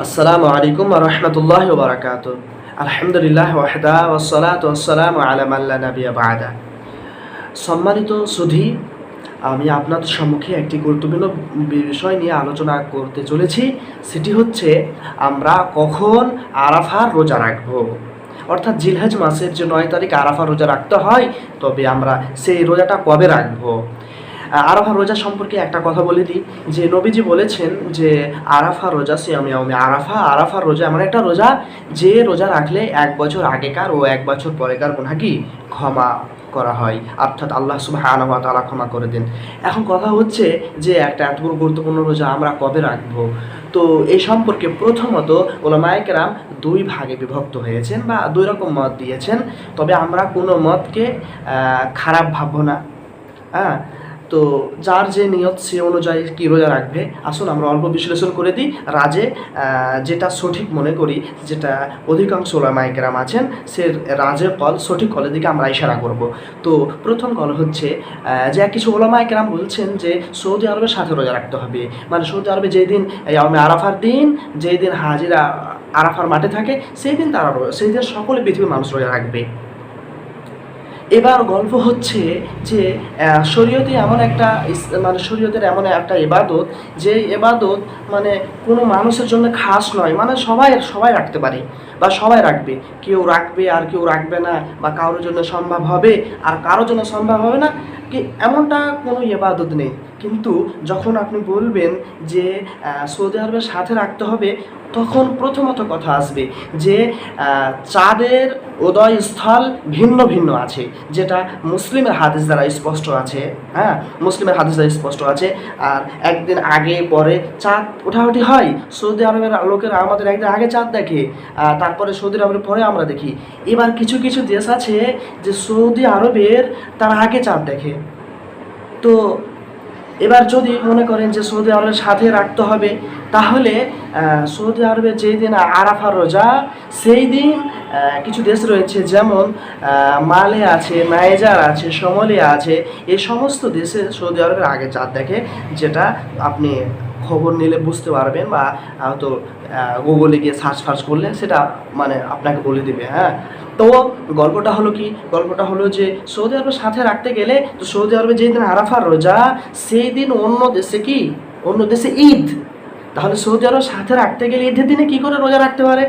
আসসালামু আলাইকুম রহমতুল্লাহ বারাকাত আলহামদুলিল্লাহ ওয়াহদা ওসলাত ওসালাম আলাম আল্লাহ নাবিয়া বাদা। সম্মানিত সুধী, আমি আপনাদের সম্মুখে একটি গুরুত্বপূর্ণ বিষয় নিয়ে আলোচনা করতে চলেছি। সেটি হচ্ছে, আমরা কখন আরাফার রোজা রাখব? অর্থাৎ জিলহাজ মাসের যে নয় তারিখ আরাফা রোজা রাখতে হয়, তবে আমরা সেই রোজাটা কবে রাখব? আরাফা রোজা সম্পর্কে একটা কথা বলে দিই, যে নবীজি বলেছেন যে আরাফা রোজা সে আমি আমি আরাফা আরাফা রোজা এমন একটা রোজা যে রোজা রাখলে এক বছর আগেকার ও এক বছর পরেকার গুণা কি? ক্ষমা করা হয়। অর্থাৎ আল্লাহ সুবাহ তালা ক্ষমা করে দেন। এখন কথা হচ্ছে যে একটা এত বড় গুরুত্বপূর্ণ রোজা আমরা কবে রাখব? তো এই সম্পর্কে প্রথমত ওলামায়কেরাম দুই ভাগে বিভক্ত হয়েছেন বা দুই রকম মত দিয়েছেন। তবে আমরা কোনো মতকে খারাপ ভাববো না। হ্যাঁ? তো যার যে নিয়ত সে অনুযায়ী কী রোজা রাখবে? আসুন আমরা অল্প বিশ্লেষণ করে দিই। রাজে যেটা সঠিক মনে করি, যেটা অধিকাংশ ওলামাইকেরাম আছেন, সে রাজের কল সঠিক কলের দিকে আমরা ইশারা করব। তো প্রথম কল হচ্ছে যে কিছু ওলামাইকেরাম বলছেন যে সৌদি আরবের সাথে রোজা রাখতে হবে। মানে সৌদি আরবে যেই দিন আরাফার দিন, যেই দিন হাজিরা আরাফার মাঠে থাকে, সেই দিন তারা সেই দিন সকলে পৃথিবীর মানুষ রোজা রাখবে। এবার গল্প হচ্ছে যে শরীয়তে এমন একটা মানে শরীয়তের এমন একটা এবাদত যে এবাদত মানে কোনো মানুষের জন্য খাস নয় মানে সবাই সবাই রাখতে পারে বা সবাই রাখবে। কেউ রাখবে আর কেউ রাখবে না বা কারোর জন্য সম্ভব হবে আর কারোর জন্য সম্ভব হবে না, কি এমনটা কোনো এবাদত নেই। কিন্তু যখন আপনি বলবেন যে সৌদি আরবের সাথে রাখতে হবে, তখন প্রথমত কথা আসবে যে চাঁদের উদয়স্থল ভিন্ন ভিন্ন আছে, যেটা মুসলিমের হাদিস দ্বারা স্পষ্ট আছে হ্যাঁ? মুসলিমের হাদিস দ্বারা স্পষ্ট আছে। আর একদিন আগে, পরে চাঁদ ওঠাউঠি হয়। সৌদি আরবের লোকেরা আমাদের একদিন আগে চাঁদ দেখে তারপরে সৌদি আরবের পরে আমরা দেখি। এবার কিছু কিছু দেশ আছে যে, সৌদি আরবের তার আগে চাঁদ দেখে। তো এবার যদি মনে করেন যে সৌদি আরবের সাথে রাখতে হবে, তাহলে সৌদি আরবের যেই দিন আরাফা রোজা, সেই দিন কিছু দেশ রয়েছে যেমন মালে আছে, নাইজার আছে সমলে আছে, এই সমস্ত দেশে সৌদি আরবের আগে চাঁদ দেখে, যেটা আপনি খবর নিলে বুঝতে পারবেন বা হয়তো গুগলে গিয়ে সার্চ ফার্চ করলে সেটা মানে আপনাকে বলে দিবে হ্যাঁ? তো গল্পটা হলো কি? গল্পটা হলো যে, সৌদি আরবের সাথে রাখতে গেলে, তো সৌদি আরবে যেই দিন আরাফার রোজা সেই দিন অন্য দেশে কি? অন্য দেশে ঈদ। তাহলে সৌদি আরব সাথে রাখতে গেলে ঈদের দিনে কি করে রোজা রাখতে পারে?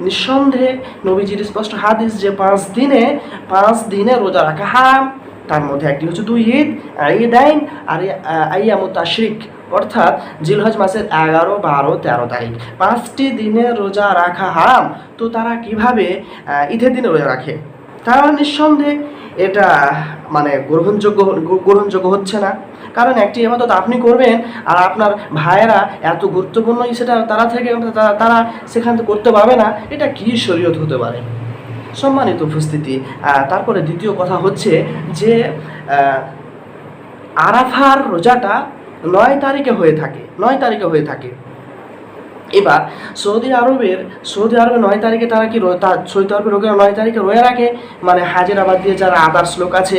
নিঃসন্দেহে নবীজির স্পষ্ট হাদিস যে পাঁচ দিনে পাঁচ দিনে রোজা রাখা হারাম। তার মধ্যে একটি হচ্ছে দুই ঈদ ঈদ আইন, আর আইয়ামু তাশরিক, অর্থাৎ জিলহজ মাসের এগারো, বারো, তেরো তারিখ। পাঁচটি দিনে রোজা রাখা হারাম, তো তারা কীভাবে ঈদের দিনে রোজা রাখে? তারা নিঃসন্দেহে এটা মানে গ্রহণযোগ্য গ্রহণযোগ্য হচ্ছে না। কারণ একটি এবাদত আপনি করবেন, আর আপনার ভাইয়েরা এত গুরুত্বপূর্ণ, সেটা তারা থেকে তারা- তারা সেখান থেকে করতে পারবে না, এটা কি শরীয়ত হতে পারে? সম্মানিত উপস্থিতি। তারপরে দ্বিতীয় কথা হচ্ছে যে আরাফার রোজাটা নয় তারিখে হয়ে থাকে, নয় তারিখে হয়ে থাকে। এবার সৌদি আরবের, সৌদি আরবে নয় তারিখে তারা কি সৌদি আরবের লোকেরা নয় তারিখে রয়ে রাখে? মানে হাজিরাবাদ দিয়ে যারা আদার্স লোক আছে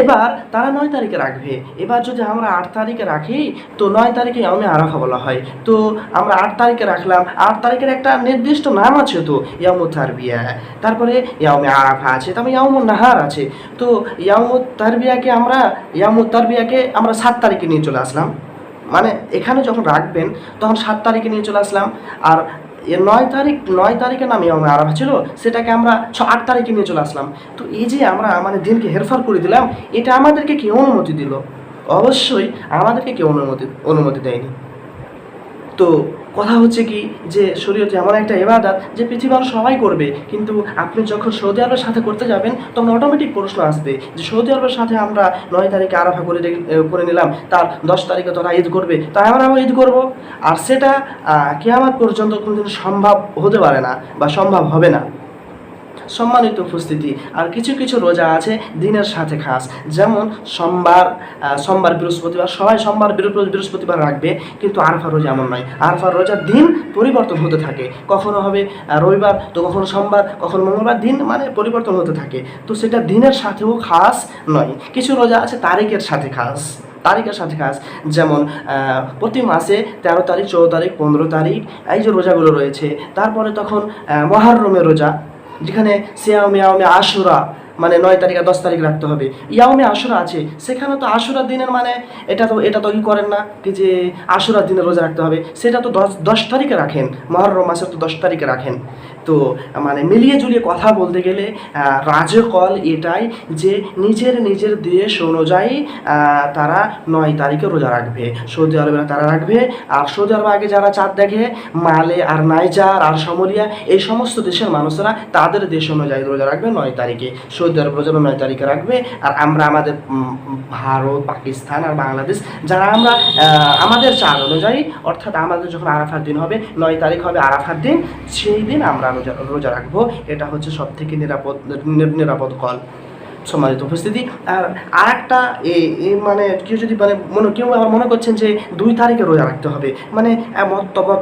এবার তারা নয় তারিখে রাখবে। এবার যদি আমরা আট তারিখে রাখি, তো নয় তারিখে আমি আরাফা বলা হয়। তো আমরা আট তারিখে রাখলাম। আট তারিখের একটা নির্দিষ্ট নাম আছে তো ইয়ামু তারবিয়া তারপরে ইয়ামে আরাফা আছে, তারপরে ইয়ামু নাহার আছে। তো ইয়ামু তারবিয়াকে আমরা ইয়ামু তারবিয়াকে আমরা সাত তারিখে নিয়ে চলে আসলাম। মানে এখানে যখন রাখবেন, তখন সাত তারিখে নিয়ে চলে আসলাম। আর নয় তারিখ, নয় তারিখে নামে আমার আরাফা ছিল, সেটাকে আমরা ছ, আট তারিখে নিয়ে চলে আসলাম। তো এই যে আমরা আমাদের দিনকে হেরফার করে দিলাম, এটা আমাদেরকে কি অনুমতি দিল? অবশ্যই আমাদেরকে কেউ অনুমতি অনুমতি দেয়নি। তো কথা হচ্ছে কি যে শরীয়তে এমন একটা এবাদাত যে পৃথিবীর সবাই করবে, কিন্তু আপনি যখন সৌদি আরবের সাথে করতে যাবেন, তখন অটোমেটিক প্রশ্ন আসবে যে সৌদি আরবের সাথে আমরা নয় তারিখে আরাফা করে করে নিলাম, তার দশ তারিখে তোরা ঈদ করবে, তাই আমরা আমরা ঈদ করব? আর সেটা কেয়ামাত পর্যন্ত কোনোদিন সম্ভব হতে পারে না বা সম্ভব হবে না। সম্মানিত উপস্থিতি। আর কিছু কিছু রোজা আছে দিনের সাথে খাস। যেমন সোমবার সোমবার বৃহস্পতিবার, সবাই সোমবার বৃহ- বৃহস্পতিবার রাখবে, কিন্তু আরফা রোজা এমন নয়। আরফা রোজার দিন পরিবর্তন হতে থাকে। কখনো হবে রবিবার, তো কখনো সোমবার, কখনো মঙ্গলবার, দিন মানে পরিবর্তন হতে থাকে। তো সেটা দিনের সাথেও খাস নয়। কিছু রোজা আছে তারিখের সাথে খাস। তারিখের সাথে কাজ যেমন প্রতি মাসে তেরো তারিখ, চৌদ্দ তারিখ, পনেরো তারিখ, এই যে রোজাগুলো রয়েছে। তারপরে তখন মহারমের রোজা। যেখানে সিয়ামে আওমে আশুরা মানে নয় তারিখ আর দশ তারিখ রাখতে হবে। ইয়ামে আশুরা আছে, সেখানে তো আশুরা দিনের মানে এটা তো এটা তো ই করেন না কি যে আশুরা দিনে রোজা রাখতে হবে। সেটা তো দশ দশ তারিখে রাখেন, মহরম মাসের তো দশ তারিখে রাখেন। তো মানে মিলিয়ে জুলিয়ে কথা বলতে গেলে রাজকল এটাই যে নিজের নিজের দেশ অনুযায়ী তারা নয় তারিখে রোজা রাখবে। সৌদি আরবে তারা রাখবে, আর সৌদি আরব আগে যারা চাঁদ দেখে, মালে আর নাইজার আর সমরিয়া এই সমস্ত দেশের মানুষরা তাদের দেশ অনুযায়ী রোজা রাখবে নয় তারিখে। সৌদি আরব রোজা নয় তারিখে রাখবে, আর আমরা আমাদের ভারত, পাকিস্তান আর বাংলাদেশ, যারা আমরা আমাদের চাঁদ অনুযায়ী, অর্থাৎ আমাদের যখন আরাফার দিন হবে, নয় তারিখ হবে আরাফার দিন, সেই দিন আমরা রোজা রাখব। এটা হচ্ছে সব থেকে নিরাপদ নিরাপদ কল। সম্মানিত উপস্থিতি। আর আর একটা মানে কেউ যদি মানে মনে কেউ আবার মনে করছেন যে দুই তারিখে রোজা রাখতে হবে। মানে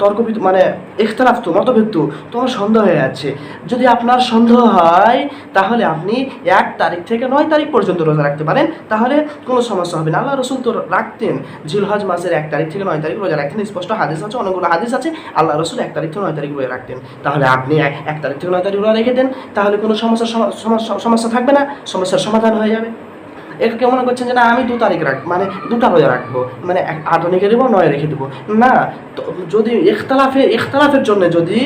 তর্ক মানে ইখতলাফ তো, মতভেদ তো তোমার সন্দেহ হয়ে যাচ্ছে। যদি আপনার সন্দেহ হয়, তাহলে আপনি এক তারিখ থেকে নয় তারিখ পর্যন্ত রোজা রাখতে পারেন। তাহলে কোনো সমস্যা হবে না। আল্লাহ রসুল তো রাখতেন। জিলহজ মাসের এক তারিখ থেকে নয় তারিখ রোজা রাখতেন। স্পষ্ট হাদিস আছে, অনেকগুলো হাদিস আছে। আল্লাহ রসুল এক তারিখ থেকে নয় তারিখ রোজা রাখতেন। তাহলে আপনি এক তারিখ থেকে নয় তারিখ রোজা রেখে দেন। তাহলে কোনো সমস্যা সমস্যা সমস্যা থাকবে না। সমস্যার সমাধান হয়ে যাবে। এটা কেউ মনে করছেন যে, না, আমি দু তারিখ রাখ মানে দুটা রোজা রাখব। মানে এক রেখে দেবো নয় রেখে দেবো। না, তো যদি ইখতলাফে, ইখতলাফের জন্য যদি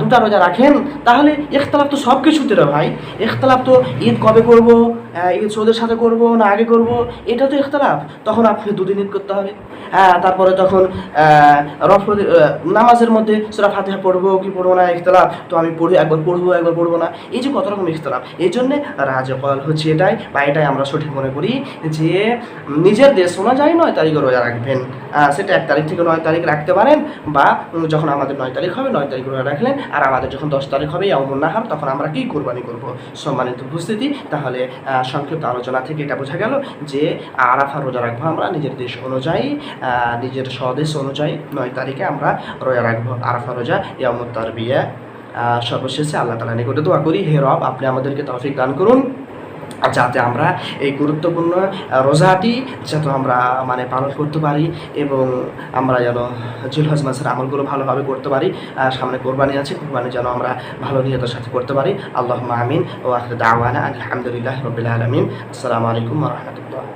দুটা রোজা রাখেন, তাহলে ইখতলাফ তো সব কিছুতে ভাই। ইখতলাফ তো ঈদ কবে করব? ঈদ সৌদের সাথে করব, না আগে করব, এটা তো ইখতলাফ। তখন আপনি দুদিন ঈদ করতে হবে। হ্যাঁ তারপরে তখন রফ নামাজের মধ্যে সেটা ফাতিহা পড়ব, কি পড়ব না, ইখতলাফ, তো আমি পড়ি, একবার পড়ব একবার পড়ব না। এই যে কত রকম ইখতলাফ, এই জন্যে রাজকল হচ্ছে এটাই, বা এটাই আমরা সঠিক মনে করি যে, নিজের দেশ শোনা যায় নয় তারিখে রোজা রাখবেন। সেটা এক তারিখ থেকে নয় তারিখ রাখতে পারেন, বা যখন আমাদের নয় তারিখ হবে, নয় তারিখ রোজা রাখলেন, আর আমাদের যখন দশ তারিখ হবে এমন নাহার, তখন আমরা কি কোরবানি করব? সম্মানিত উপস্থিতি, তাহলে সংক্ষিপ্ত আলোচনা থেকে এটা বোঝা গেল যে আরাফা রোজা রাখব আমরা নিজের দেশ অনুযায়ী নিজের স্বদেশ অনুযায়ী নয় তারিখে আমরা রোজা রাখব। আরাফা রোজা ইয়ামত তারবিয়া। আহ, সর্বশেষে আল্লাহ তালা নিকটে দোয়া করি হে রব আপনি আমাদেরকে তৌফিক দান করুন। যাতে আমরা এই গুরুত্বপূর্ণ রোজাটি যাতে আমরা মানে পালন করতে পারি এবং আমরা যেন জিলহজ মাসের আমলগুলো ভালোভাবে করতে পারি। সামনে কোরবানি আছে, কোরবানি যেন আমরা ভালো নিয়তের সাথে করতে পারি। আল্লাহ আমিন। ও আখর দাওয়ানা আলহামদুলিল্লাহ রবিল আলমিন। আসসালামু আলাইকুম রহমতুল্লাহ।